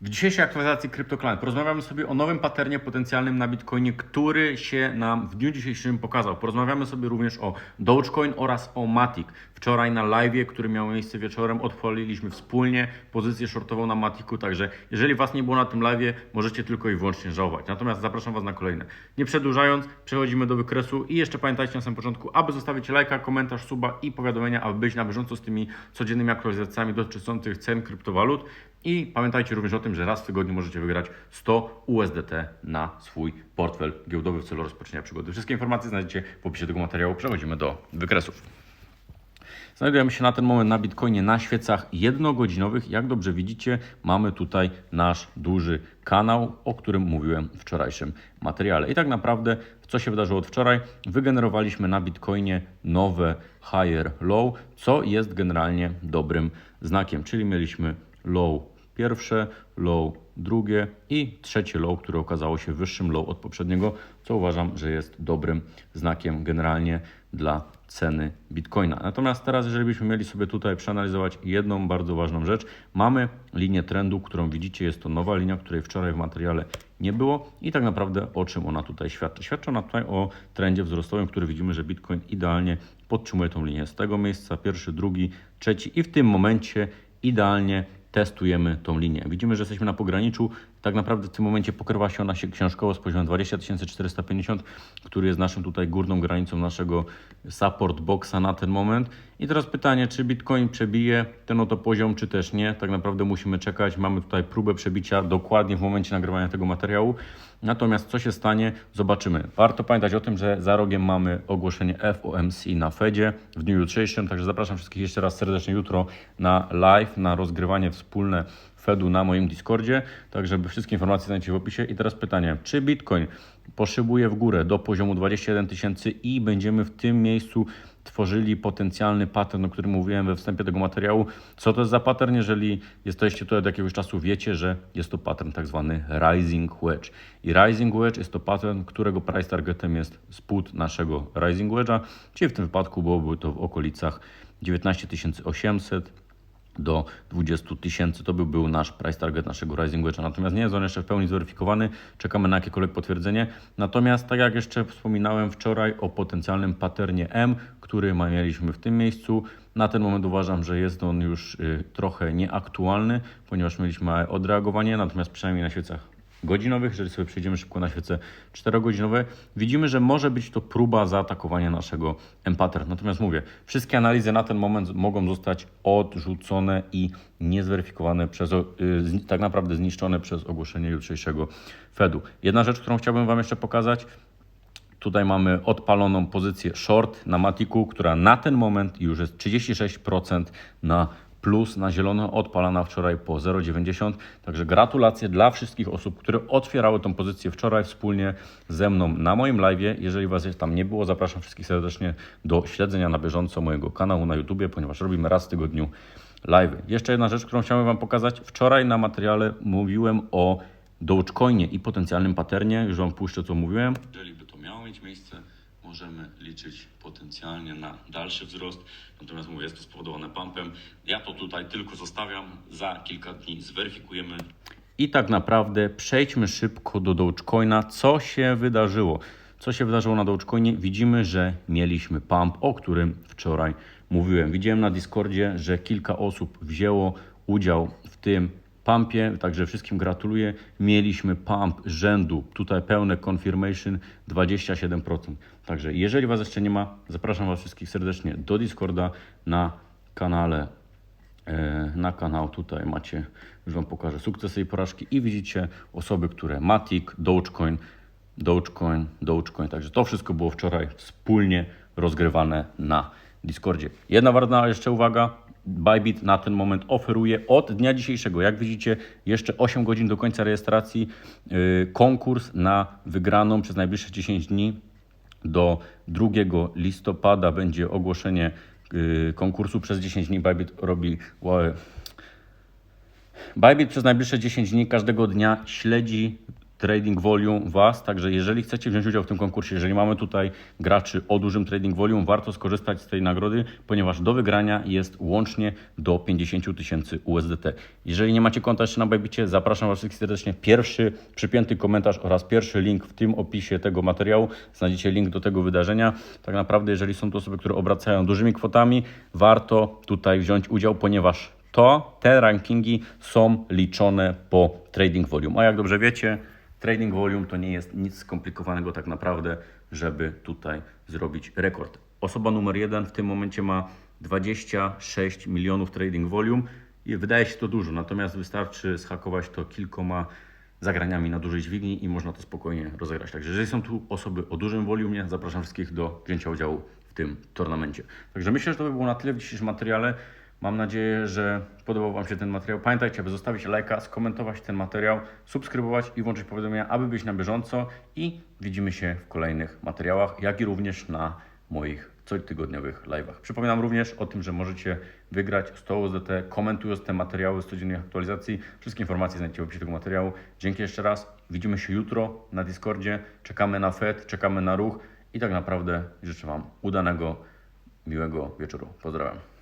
W dzisiejszej aktualizacji CryptoClan porozmawiamy sobie o nowym paternie potencjalnym na Bitcoinie, który się nam w dniu dzisiejszym pokazał. Porozmawiamy sobie również o Dogecoin oraz o Matic. Wczoraj na live, który miał miejsce wieczorem, odpaliliśmy wspólnie pozycję shortową na Matiku, także jeżeli Was nie było na tym live, możecie tylko i wyłącznie żałować. Natomiast zapraszam Was na kolejne. Nie przedłużając, przechodzimy do wykresu i jeszcze pamiętajcie na samym początku, aby zostawić lajka, komentarz, suba i powiadomienia, aby być na bieżąco z tymi codziennymi aktualizacjami dotyczących cen kryptowalut. I pamiętajcie również o tym, że raz w tygodniu możecie wygrać 100 USDT na swój portfel giełdowy w celu rozpoczęcia przygody. Wszystkie informacje znajdziecie w opisie tego materiału. Przechodzimy do wykresów. Znajdujemy się na ten moment na Bitcoinie na świecach jednogodzinowych. Jak dobrze widzicie, mamy tutaj nasz duży kanał, o którym mówiłem w wczorajszym materiale. I tak naprawdę, co się wydarzyło od wczoraj? Wygenerowaliśmy na Bitcoinie nowe higher low, co jest generalnie dobrym znakiem, czyli mieliśmy low pierwsze, low drugie i trzecie low, które okazało się wyższym low od poprzedniego, co uważam, że jest dobrym znakiem generalnie dla ceny Bitcoina. Natomiast teraz, jeżeli byśmy mieli sobie tutaj przeanalizować jedną bardzo ważną rzecz, mamy linię trendu, którą widzicie, jest to nowa linia, której wczoraj w materiale nie było i tak naprawdę o czym ona tutaj świadczy? Świadczy ona tutaj o trendzie wzrostowym, który widzimy, że Bitcoin idealnie podtrzymuje tą linię z tego miejsca, pierwszy, drugi, trzeci i w tym momencie idealnie testujemy tą linię. Widzimy, że jesteśmy na pograniczu. Tak naprawdę w tym momencie pokrywa się ona się książkowo z poziomem 20 450, który jest naszą tutaj górną granicą naszego support boxa na ten moment. I teraz pytanie, czy Bitcoin przebije ten oto poziom, czy też nie. Tak naprawdę musimy czekać. Mamy tutaj próbę przebicia dokładnie w momencie nagrywania tego materiału. Natomiast co się stanie, zobaczymy. Warto pamiętać o tym, że za rogiem mamy ogłoszenie FOMC na Fedzie w dniu jutrzejszym, także zapraszam wszystkich jeszcze raz serdecznie jutro na live, na rozgrywanie wspólne Fedu na moim Discordzie, tak żeby wszystkie informacje znajdziecie w opisie. I teraz pytanie, czy Bitcoin poszybuje w górę do poziomu 21 tysięcy i będziemy w tym miejscu tworzyli potencjalny pattern, o którym mówiłem we wstępie tego materiału. Co to jest za pattern? Jeżeli jesteście tutaj od jakiegoś czasu, wiecie, że jest to pattern tak zwany Rising Wedge. I Rising Wedge jest to pattern, którego price targetem jest spód naszego Rising Wedge'a, czyli w tym wypadku byłoby to w okolicach 19 800 do 20 tysięcy. To by był nasz price target naszego Rising Wedge'a. Natomiast nie jest on jeszcze w pełni zweryfikowany. Czekamy na jakiekolwiek potwierdzenie. Natomiast tak jak jeszcze wspominałem wczoraj o potencjalnym patternie M, który mieliśmy w tym miejscu, na ten moment uważam, że jest on już y, trochę nieaktualny, ponieważ mieliśmy odreagowanie, natomiast przynajmniej na świecach godzinowych, jeżeli sobie przejdziemy szybko na świece 4-godzinowe, widzimy, że może być to próba zaatakowania naszego M-pattern. Natomiast mówię, wszystkie analizy na ten moment mogą zostać odrzucone i niezweryfikowane przez, y, tak naprawdę zniszczone przez ogłoszenie jutrzejszego Fedu. Jedna rzecz, którą chciałbym Wam jeszcze pokazać, Tutaj mamy odpaloną pozycję short na Matiku, która na ten moment już jest 36% na plus, na zielono, odpalana wczoraj po 0,90. Także gratulacje dla wszystkich osób, które otwierały tą pozycję wczoraj wspólnie ze mną na moim live. Jeżeli Was tam nie było, zapraszam wszystkich serdecznie do śledzenia na bieżąco mojego kanału na YouTubie, ponieważ robimy raz w tygodniu live. Jeszcze jedna rzecz, którą chciałem Wam pokazać. Wczoraj na materiale mówiłem o Dogecoinie i potencjalnym paternie. Już Wam puszczę, co mówiłem. Jeżeli by to miało mieć miejsce, możemy liczyć potencjalnie na dalszy wzrost. Natomiast mówię, jest to spowodowane pumpem. Ja to tutaj tylko zostawiam. Za kilka dni zweryfikujemy. I tak naprawdę przejdźmy szybko do Dogecoina. Co się wydarzyło? Co się wydarzyło na Dogecoinie? Widzimy, że mieliśmy pump, o którym wczoraj mówiłem. Widziałem na Discordzie, że kilka osób wzięło udział w tym pumpie, także wszystkim gratuluję. Mieliśmy pump rzędu, tutaj pełne confirmation 27%. Także jeżeli Was jeszcze nie ma, zapraszam Was wszystkich serdecznie do Discorda na kanale e, na kanał. Tutaj macie, już Wam pokażę sukcesy i porażki i widzicie osoby, które Matic, Dogecoin, Dogecoin, Dogecoin. Także to wszystko było wczoraj wspólnie rozgrywane na Discordzie. Jedna ważna jeszcze uwaga. Bybit na ten moment oferuje od dnia dzisiejszego, jak widzicie, jeszcze 8 godzin do końca rejestracji, yy, konkurs na wygraną przez najbliższe 10 dni do 2 listopada będzie ogłoszenie yy, konkursu przez 10 dni. Bybit robi wow, Bybit przez najbliższe 10 dni każdego dnia śledzi trading volume Was, także jeżeli chcecie wziąć udział w tym konkursie, jeżeli mamy tutaj graczy o dużym trading volume, warto skorzystać z tej nagrody, ponieważ do wygrania jest łącznie do 50 tysięcy USDT. Jeżeli nie macie konta jeszcze na Bybicie, zapraszam Was wszystkich serdecznie. Pierwszy przypięty komentarz oraz pierwszy link w tym opisie tego materiału. Znajdziecie link do tego wydarzenia. Tak naprawdę, jeżeli są to osoby, które obracają dużymi kwotami, warto tutaj wziąć udział, ponieważ to te rankingi są liczone po trading volume. A jak dobrze wiecie, trading volume to nie jest nic skomplikowanego tak naprawdę, żeby tutaj zrobić rekord. Osoba numer jeden w tym momencie ma 26 milionów trading volume i wydaje się to dużo, natomiast wystarczy schakować to kilkoma zagraniami na dużej dźwigni i można to spokojnie rozegrać. Także jeżeli są tu osoby o dużym volumie, zapraszam wszystkich do wzięcia udziału w tym turnamencie. Także myślę, że to by było na tyle w dzisiejszym materiale. Mam nadzieję, że podobał Wam się ten materiał. Pamiętajcie, aby zostawić lajka, skomentować ten materiał, subskrybować i włączyć powiadomienia, aby być na bieżąco i widzimy się w kolejnych materiałach, jak i również na moich cotygodniowych live'ach. Przypominam również o tym, że możecie wygrać 100 USDT komentując te materiały z codziennych aktualizacji. Wszystkie informacje znajdziecie w opisie tego materiału. Dzięki jeszcze raz. Widzimy się jutro na Discordzie. Czekamy na FED, czekamy na ruch i tak naprawdę życzę Wam udanego, miłego wieczoru. Pozdrawiam.